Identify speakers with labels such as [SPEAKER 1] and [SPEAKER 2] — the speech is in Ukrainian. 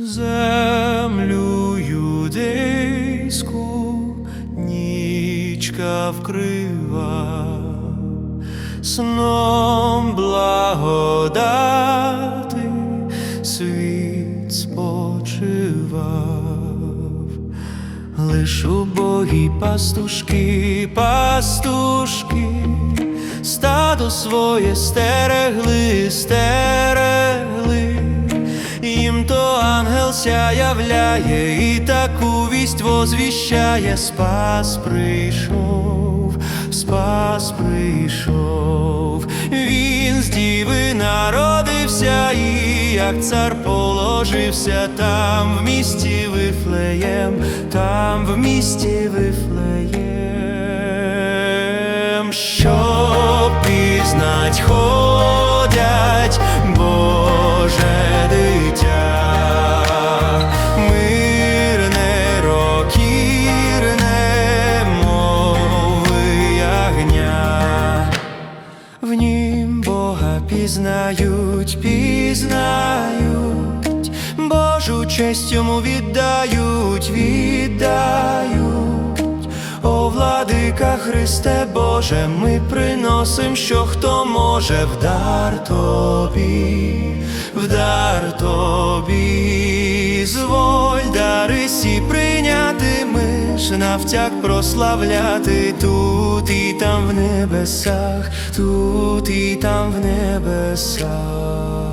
[SPEAKER 1] Землю юдейську нічка вкрива, сном благодати світ спочивав, лиш убогі пастушки, пастушки, стадо своє стерегли, стерегли, ангел являє, і таку вість возвіщає, спас прийшов, спас прийшов, він з діви народився, і як цар положився там в місті Вифлеєм, там в місті Вифлеєм, що пізнать пізнають, пізнають, Божу честь йому віддають, віддають. О, владика Христе Боже, ми приносим, що хто може в дар тобі, в дар тобі, зволь дари сі прийняти ми навтяк прославляти тут і там в небесах, тут і там в небесах. never saw.